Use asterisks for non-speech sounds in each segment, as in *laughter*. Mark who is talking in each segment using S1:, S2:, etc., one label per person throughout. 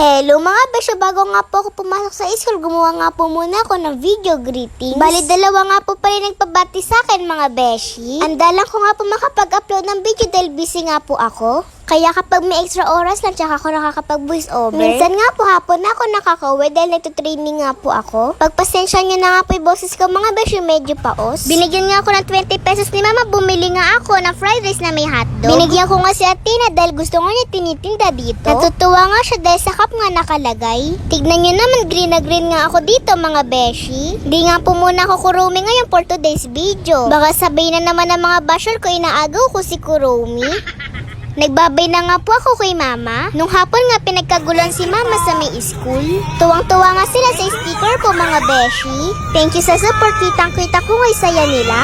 S1: Hello mga besyo, bago nga po ako pumasok sa school, gumawa nga po muna ako ng video greetings. Bali, dalawa nga po pa rin nagpabati sa akin mga beshi. Andalan ko nga po makapag-upload ng video dahil busy nga po ako. Kaya kapag may extra oras lang, tsaka ako nakakapag-voice over. Minsan nga po hapon na ako nakakauwi dahil nagtutraining nga po ako. Pagpasensya nyo na nga po yung boses ko mga beshi, medyo paos. Binigyan nga ako ng 20 pesos ni mama, bumili nga ako ng fried rice na may hotdog. Binigyan ko nga si Atina dahil gusto nga niya tinitinda dito. Natutuwa nga siya dahil sa cup nga nakalagay. Tignan nyo naman, green na green nga ako dito mga beshi. Di nga po muna ako kurumi ngayon for today's video. Baka sabihin na naman ng mga basher ko inaagaw ko si Kurumi. *laughs* Nagbabay na nga po ako kay mama. Nung hapon nga pinagkagulan si mama sa may school. Tuwang-tuwa nga sila sa sticker po mga beshi. Thank you sa support. Kitang-kita ko nga saya nila.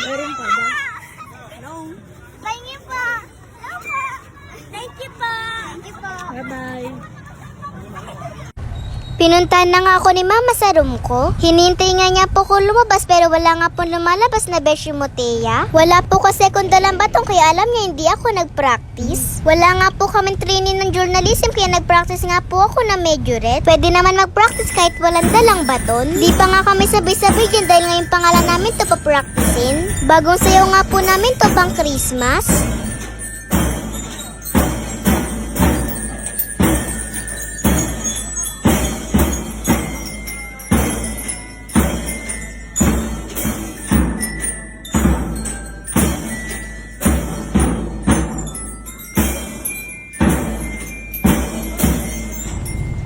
S2: Meron pa ba?
S1: Thank you po. Thank you po. Thank you po.
S2: Bye-bye.
S1: Pinuntahan na nga ako ni mama sa room ko. Hinintay nga niya po ko lumabas pero wala nga po lumalabas na beshi moteya. Wala po kasi akong dalang batong kaya alam niya hindi ako nag-practice. Wala nga po kaming training ng journalism kaya nag-practice nga po ako na majorette. Pwede naman mag-practice kahit walang dalang baton. Di pa nga kami sabay-sabay dyan dahil ngayon pangalan namin to pa-practicein. Bagong sayaw nga po namin to pang Christmas.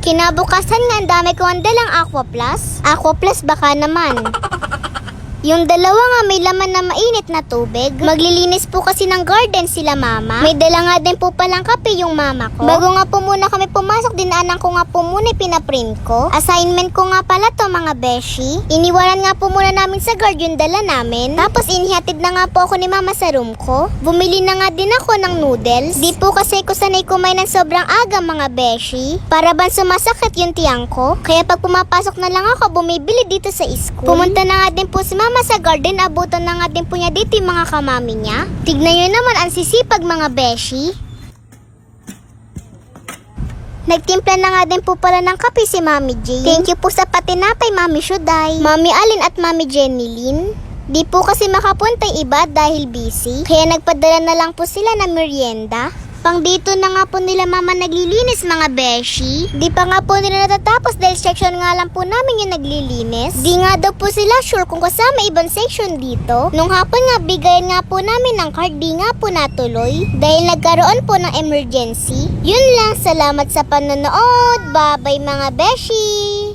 S1: Kinabukasan nga, ang dami ko ang dalang Aqua Plus. Aqua Plus baka naman. Yung dalawa nga may laman na mainit na tubig. Maglilinis po kasi ng garden sila mama. May dala nga din po palang kape yung mama ko. Bago nga po muna kami pumasok, dinaanan ko nga po muna pinaprint ko. Assignment ko nga pala to mga beshi. Iniwanan nga po muna namin sa guard yung dala namin. Tapos inihatid na nga po ako ni mama sa room ko. Bumili na nga din ako ng noodles. Di po kasi ko sanay kumain ng sobrang aga mga beshi. Para ban sumasakit yung tiyang ko. Kaya pag pumapasok na lang ako, bumibili dito sa school. Pumunta na nga din po si mama sa garden. Abutan din po niya dito mga kamami niya. Tignan nyo naman ang sisipag mga beshi. Nagtimpla na nga din po pala ng kape si Mami Jane. Thank you po sa patinapay, Mami Shuday, Mami Alin at Mami Jenny Lynn. Di po kasi makapunta iba dahil busy. Kaya nagpadala na lang po sila ng merienda. Pang dito na nga po nila mama naglilinis mga beshi. Di pa nga po nila natatapos dahil section nga lang po namin yung naglilinis. Di nga daw po sila sure kung kasama ibang section dito. Nung hapon nga bigayan nga po namin ng card di nga po natuloy. Dahil nagkaroon po ng emergency. Yun lang, salamat sa panonood. Bye bye mga beshi!